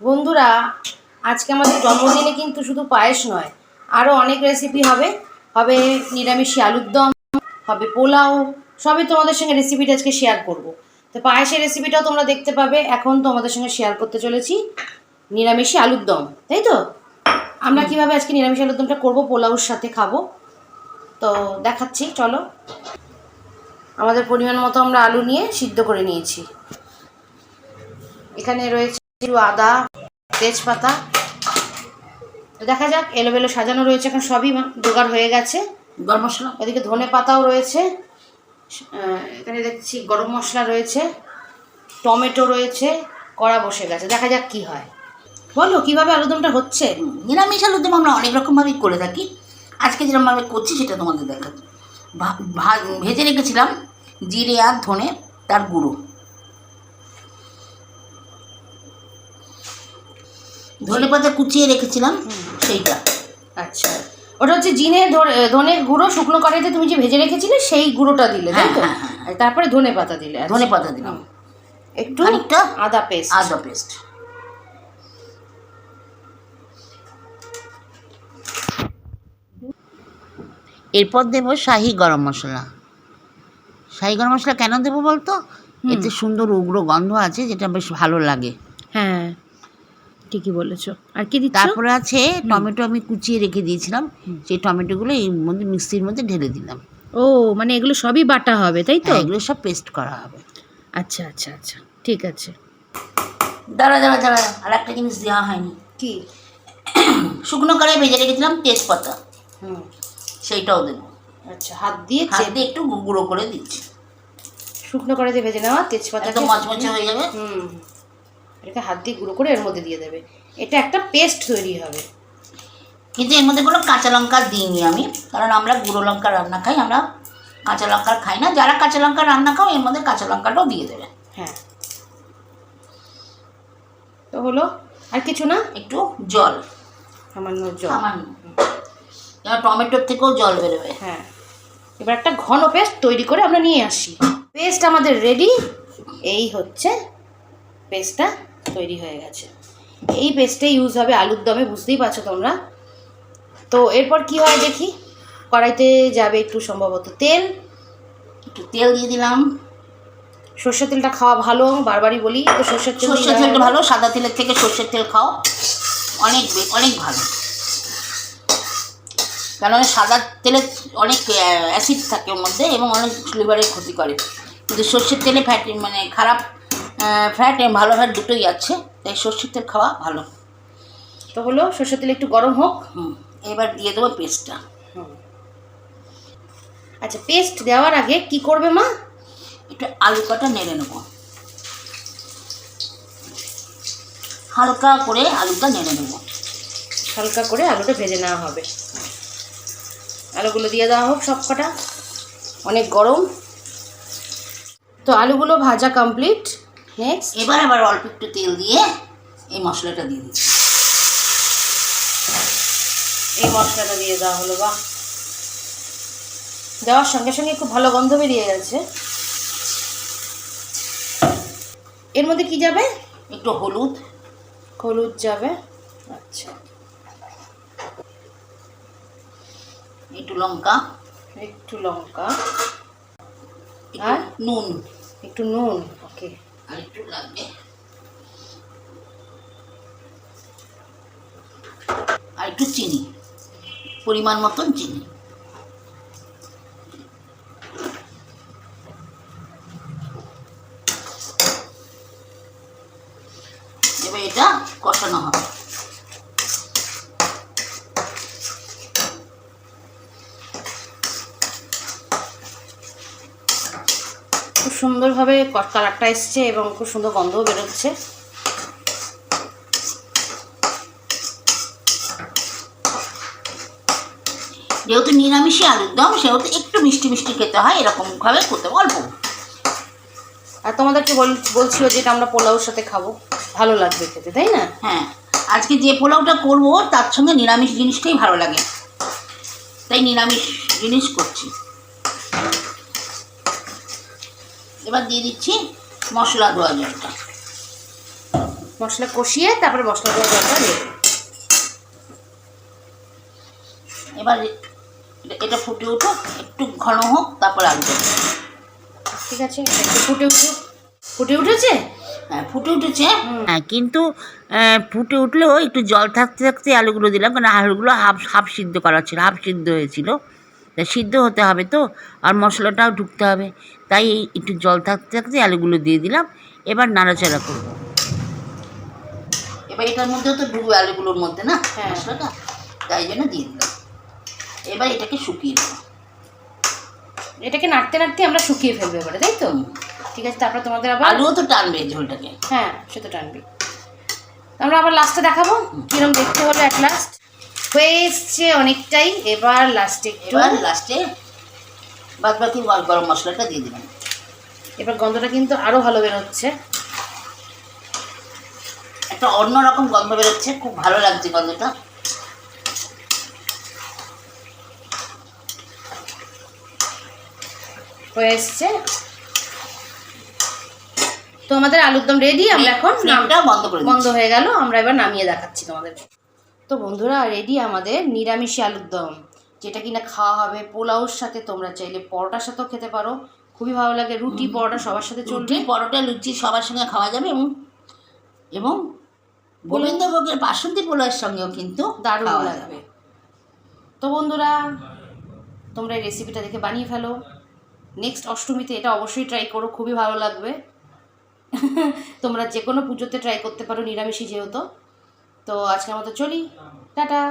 বন্ধুরা, আজকে আমাদের জন্মদিনে কিন্তু শুধু পায়েস নয় আরও অনেক রেসিপি হবে। হবে নিরামিষি আলুর দম, হবে পোলাও, সবই তোমাদের সঙ্গে রেসিপিটা আজকে শেয়ার করব। তো পায়েসের রেসিপিটাও তোমরা দেখতে পাবে, এখন তোমাদের সঙ্গে শেয়ার করতে চলেছি নিরামিষি আলুর দম, তাই তো? আমরা কীভাবে আজকে নিরামিষ আলুর দমটা করব, পোলাওর সাথে খাব। তো দেখাচ্ছি, চলো। আমাদের পরিমাণ মতো আমরা আলু নিয়ে সিদ্ধ করে নিয়েছি। এখানে রয়েছে আদা তেজপাতা। তো দেখা যাক এলোমেলো সাজানো রয়েছে এখন সবই জোগাড় হয়ে গেছে। গরম মশলা? ওদিকে ধনে পাতাও রয়েছে। এখানে দেখছি গরম মশলা রয়েছে। টমেটো রয়েছে কড়া বসে গেছে। দেখা যাক কি হয়। বলো কীভাবে আলুদমটা হচ্ছে? নিরামিষ আলুদম আমরা অনেক রকমভাবেই করে থাকি। আজকে যেরকমভাবে করছি সেটা তোমাদের ভা- ভেজে রেখেছিলাম জিরে আর ধনে তার গুঁড়ো। ধনে পাতা কুচিয়ে রেখেছিলাম সেইটা। আচ্ছা। ওটা হচ্ছে জিনে ধরে- ধনে গুঁড়ো শুকনো কড়াইতে তুমি যে ভেজে রেখেছিলে সেই গুঁড়োটা দিলে তাই তো? হ্যাঁ, হ্যাঁ, তারপরে ধনে পাতা দিলে আচ্ছা। ধনে পাতা দিলাম। একটু খানিকটা আদা পেস্ট। আদা পেস্ট। এরপর দেবো শাহি গরম মশলা। শাহি গরম মশলা কেন দেবো বলতো? এতে সুন্দর উগ্র গন্ধ আছে যেটা বেশ ভালো লাগে। হ্যাঁ ঠিকই বলেছ। আর কি দিচ্ছ? তারপরে আছে টমেটো আমি কুচিয়ে রেখে দিয়েছিলাম। সেই টমেটোগুলো এই মধ্যে মিক্সির মধ্যে ঢেলে দিলাম। ও মানে এগুলো সবই বাটা হবে তাই তো? হ্যাঁ, এগুলো সব পেস্ট করা হবে। আচ্ছা আচ্ছা আচ্ছা ঠিক আছে। দাঁড়া দাঁড়া দাঁড়া আর একটা জিনিস দেওয়া হয়নি। কি? শুকনো কড়াই ভেজে রেখেছিলাম তেজপাতা। হুম সেইটাও দেবো। আচ্ছা হাত দিয়ে হাত চেপে দিয়ে একটু গুঁড়ো করে দিচ্ছি। শুকনো কড়াইতে ভেজে নেওয়া তেজপাতা একদম মচমচে হয়ে যাবে। হুম। এটাকে হাত দিয়ে গুঁড়ো করে এর মধ্যে দিয়ে দেবে। এটা একটা পেস্ট তৈরি হবে। কিন্তু এর মধ্যে কোনো কাঁচা লঙ্কা দিইনি আমি কারণ আমরা গুঁড়ো লঙ্কা রান্না খাই আমরা কাঁচা লঙ্কা খাই না। যারা কাঁচা লঙ্কা রান্না খাও এর মধ্যে কাঁচা লঙ্কাটাও দিয়ে দেবে। হ্যাঁ। তো হলো আর কিছু না? একটু জল। সামান্য জল। সামান্য। এবার টমেটোর থেকেও জল বেরোবে। হ্যাঁ। এবার একটা ঘন পেস্ট তৈরি করে আমরা নিয়ে আসি। পেস্ট আমাদের রেডি। এই হচ্ছে পেস্টটা। তৈরি হয়ে গেছে। এই পেস্টে ইউজ হবে আলুর দমে বুঝতেই পারছ তোমরা? তো এরপর কি হয় দেখি? কড়াইতে যাবে একটু সম্ভবত তেল। একটু তেল দিয়ে দিলাম। সর্ষের তেলটা খাওয়া ভালো বারবারই বলি। তো সর্ষের তেল সর্ষের তেলটা ভালো সাদা তেলের থেকে সর্ষের তেল খাও। অনেক অনেক ভালো। কারণ সাদা তেলে অনেক অ্যাসিড থাকে ওর মধ্যে এবং অনেক লিভারের ক্ষতি করে। কিন্তু সর্ষের তেলে ফ্যাট মানে খারাপ ফ্যাট এবং ভালো ফ্যাট দুটোই আছে। তাই সর্ষের তেল খাওয়া ভালো। তো হলো সর্ষের তেল একটু গরম হোক। হুম এবার দিয়ে দেবো পেস্টটা আচ্ছা পেস্ট দেওয়ার আগে কি করবে মা? একটু আলু কটা নেড়ে নেব। হালকা করে আলুটা নেড়ে নেব। হালকা করে আলুটা ভেজে নেওয়া হবে। আলুগুলো দিয়ে দেওয়া হোক সব কটা। অনেক গরম। তো আলুগুলো ভাজা কমপ্লিট নেক্সট এবার আবার অল্প একটু তেল দিয়ে এই মশলাটা দিয়ে দিচ্ছি। এই মশলাটা দিয়ে দেওয়া হলো বাহ। দেওয়ার সঙ্গে সঙ্গে খুব ভালো গন্ধ বেরিয়ে গেছে। এর মধ্যে কি যাবে? একটু হলুদ। হলুদ যাবে। আচ্ছা। একটু লঙ্কা। একটু লঙ্কা। আর? নুন। একটু নুন ওকে। আর একটু লাগবে। আর একটু চিনি পরিমাণ মতন চিনি এবার এটা কষানো হবে খুব সুন্দরভাবে কালারটা এসছে এবং খুব সুন্দর গন্ধও বেরোচ্ছে। যেহেতু নিরামিষে আলুর দম সেহেতু একটু মিষ্টি মিষ্টি খেতে হয় এরকমভাবে করতে অল্প। আর তোমাদেরকে বল বলছিল যে এটা আমরা পোলাওর সাথে খাব ভালো লাগবে খেতে তাই না? হ্যাঁ আজকে যে পোলাওটা করব তার সঙ্গে নিরামিষ জিনিসটাই ভালো লাগে। তাই নিরামিষ জিনিস করছি। এবার দিয়ে দিচ্ছি মশলা ধোয়া জলটা মশলা কষিয়ে তারপরে মশলা দেওয়া দরকার নেই। এবার এটা- এটা ফুটে উঠো একটু ঘন হোক তারপর আলু ঠিক আছে একটু ফুটে উঠুক। ফুটে উঠেছে? হ্যাঁ ফুটে উঠেছে। হ্যাঁ কিন্তু ফুটে উঠলেও একটু জল থাকতে থাকতে আলুগুলো দিলাম কারণ আলুগুলো হাফ হাফ সিদ্ধ করা ছিল হাফ সিদ্ধ হয়েছিল। তা সিদ্ধ হতে হবে তো আর মশলাটাও ঢুকতে হবে। তাই এই একটু জল থাকতে থাকতে আলুগুলো দিয়ে দিলাম এবার নাড়াচাড়া করব। এবার এটার মধ্যেও তো ডুবে আলুগুলোর মধ্যে না হ্যাঁ। মশলাটা? তাই জন্য দিয়ে দিলাম। এবার এটাকে শুকিয়ে দেবো এটাকে নাড়তে নাড়তে আমরা শুকিয়ে ফেলব এবারে তাই তো? ঠিক আছে তারপরে তোমাদের আবার আলুও তো টানবে ঝোলটাকে। হ্যাঁ সে তো টানবি আমরা আবার লাস্টে দেখাবো কিরম দেখতে হলো এক লাস্ট হয়ে এসছে অনেকটাই। এবার লাস্টে একটু এবার লাস্টে বাদ বাকি গরম মশলাটা দিয়ে দিলাম। এবার গন্ধটা কিন্তু আরও ভালো বেরোচ্ছে। একটা অন্যরকম গন্ধ বেরোচ্ছে খুব ভালো লাগছে গন্ধটা। হয়ে এসছে। তো আমাদের আলুর দম রেডি আমরা এখন নামটা বন্ধ করে বন্ধ হয়ে গেল আমরা এবার নামিয়ে দেখাচ্ছি তোমাদের। তো বন্ধুরা রেডি আমাদের নিরামিষি আলুর দম। যেটা কিনা খাওয়া হবে পোলাওর সাথে তোমরা চাইলে পরোটার সাথেও খেতে পারো। খুবই ভালো লাগে রুটি পরোটা সবার সাথে চলবে। পরোটা লুচি সবার সঙ্গে খাওয়া যাবে এবং এবং গোবিন্দভোগের বাসন্তী পোলাওয়ের সঙ্গেও কিন্তু দারুণ খাওয়া লাগবে। তো বন্ধুরা তোমরা এই রেসিপিটা দেখে বানিয়ে ফেলো। নেক্সট অষ্টমীতে এটা অবশ্যই ট্রাই করো খুবই ভালো লাগবে। তোমরা যে কোনো পুজোতে ট্রাই করতে পারো নিরামিষই যেহেতু। তো আজকের মতো চলি। টাটা।